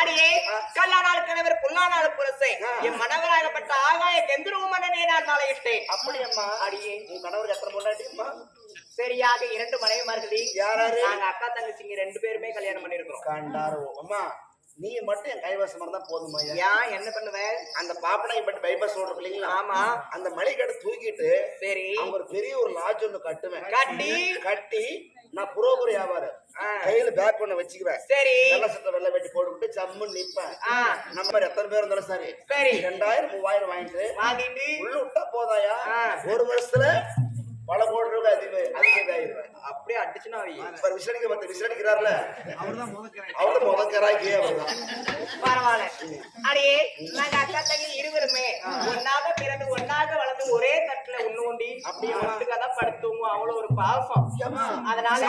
அடியே கல்லானால் கணவர் புல்லானால் புரசை. என் மனவராகப்பட்ட ஆகாய கெந்துருவமனே நான் மாலையிட்டேன் அப்படியம்மா. அடியே. உன் கணவருக்கு எத்தனை பொண்டாட்டியம்மா? சரியாக இரண்டு மனைவிமார்களே. யாராரு? நாங்க அக்கா தங்கச்சிங்க ரெண்டு பேருமே கல்யாணம் பண்ணிருக்கிறோம் கண்டாரோ அம்மா நீ மட்டும் என் கைவசம் இருந்தா போதுமா ஏன்? என்ன பண்ணுவேன் அந்த பாப்பனை பட்டு பைபாஸ் ரோடு இல்லைங்களா? ஆமா. அந்த மலைக்கடை தூக்கிட்டு சரி. ஒரு பெரிய ஒரு லாட்ஜ் ஒன்று கட்டுவேன். கட்டி. கட்டி நான் புரோபுரி வியாபாரம். கையில பேக் ஒண்ணு வச்சுக்குவேன். சரி. வெள்ள சட்டை வெள்ளை வெட்டி போட்டுவிட்டு சம்முன்னு நிப்பேன். நம்ம எத்தனை பேர் இருந்தாலும் சரி. சரி. ரெண்டாயிரம் மூவாயிரம் வாங்கிட்டு வாங்கிட்டு. உள்ள விட்டா போதாயா. ஒரு வருஷத்துல பல கோடி ரூபாய் அதிக அதிக இதாயிருவேன் அப்படியே அடிச்சுனா இப்ப விசாரிக்க பார்த்து விசாரிக்கிறார்ல அவர்தான் அவர்தான். பரவாயில்ல. அடியே நாங்க அக்கா தங்கி இருவருமே. ஒன்னாக பிறந்து ஒன்னாக வளர்ந்து ஒரே தட்டுல ஒண்ணு ஒண்டி அப்படியே ஒட்டுக்காதான் படுத்துவோம் அவ்வளவு ஒரு பாசம் அதனால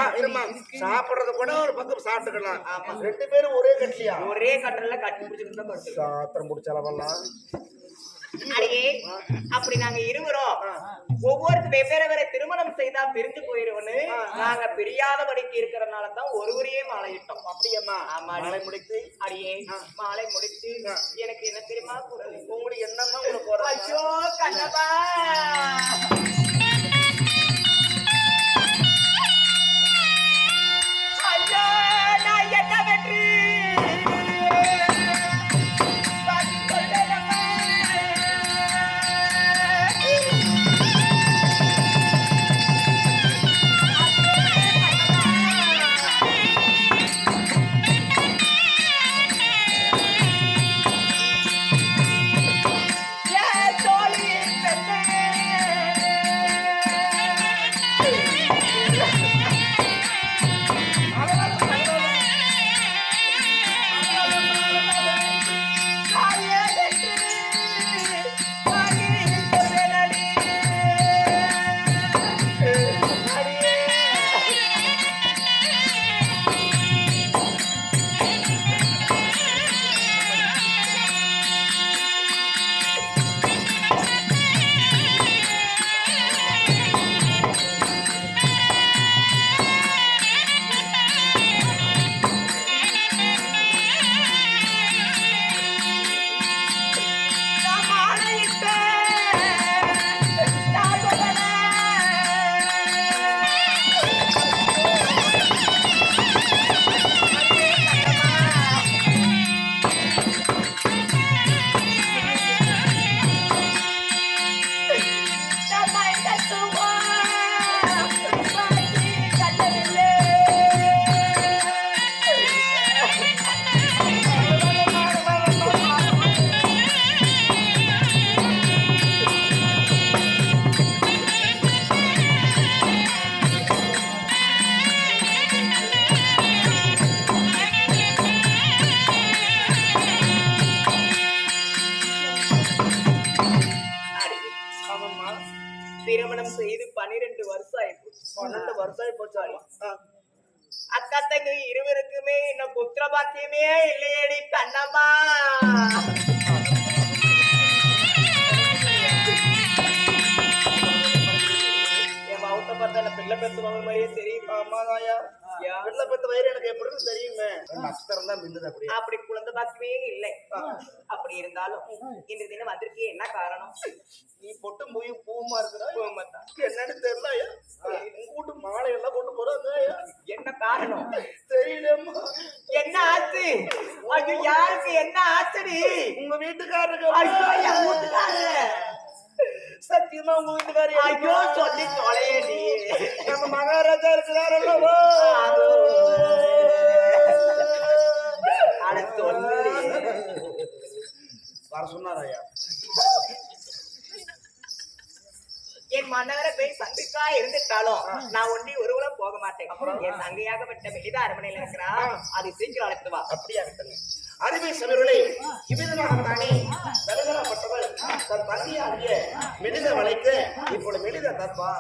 சாப்பிடுறது கூட ஒரு பக்கம் சாப்பிட்டுக்கலாம். ரெண்டு பேரும் ஒரே கட்சியா? ஒரே கட்டல்ல கட்டி படுத்துவோம் சாத்திரம் முடிச்சாலவெல்லாம் அடியே அப்படி நாங்க இருவரும் ஒவ்வொரு வெவ்வேறு வேற திருமணம் செய்தா பிரிஞ்சு போயிருவோன்னு நாங்க பிரியாதபடிக்கு இருக்கிறனால தான் ஒருவரையே மாலையிட்டோம் அப்படியம்மா? மழை முடித்து? அடியே மாலை முடித்து எனக்கு என்ன தெரியுமா? உங்களுக்கு என்னம்மா உங்களுக்கு ஒரு ஐயோ கண்ணப்பா! திருமணம் செய்து பன்னிரெண்டு வருஷம் ஆயிடுச்சு பன்னெண்டு வருஷம் ஆகி போச்சு அக்கா தங்கை இருவருக்குமே இன்னும் புத்திர பாக்கியமே இல்லையடி கண்ணம்மா. என் மாவட்ட பார்த்தா பிள்ளை பேசுவாங்க மாதிரியே தெரியுமா அம்மா தாயா? வெள்ள பத்து வயிறு எனக்கு எப்படி தெரியுமே? நட்சத்திரம் தான் மின்னுது அப்படியே. அப்படி குழந்தை பாக்கியமே இல்லை. அப்படி இருந்தாலும் இன்று தினம் வந்திருக்கே என்ன காரணம்? நீ பொட்டு மூயும் பூமா இருக்கிறா. என்னன்னு தெரியல வீட்டு மாலை எல்லாம் கொண்டு போறாங்க என்ன காரணம்? தெரியலம்மா. என்ன ஆச்சு? ஐயோ யாருக்கு என்ன ஆச்சுடி? உங்க வீட்டுக்காரருக்கு. சத்தியமா உங்க ஐயோ சொல்லி தொலையடி. நம்ம மகாராஜா இருக்கிறாரல்லவோ அட சொல்லுடி வர சொன்னார் ஐயா? என் மன்னவரை போய் சந்திக்கா இருந்துட்டாலும் நான் ஒண்டி ஒருவள போக மாட்டேன். என் தங்கையாகப்பட்ட மெலிதா அரண்மனையில இருக்கிறா. அது சீக்கிரம் அழைத்து வா. அப்படியா விட்டங்க அருமை சமீர்களே இவ்விதமாகத்தானே தலகலப்பட்டவள் தன் தந்தையாகிய மெலித வளைத்து இப்பொழுது மெலித தப்பா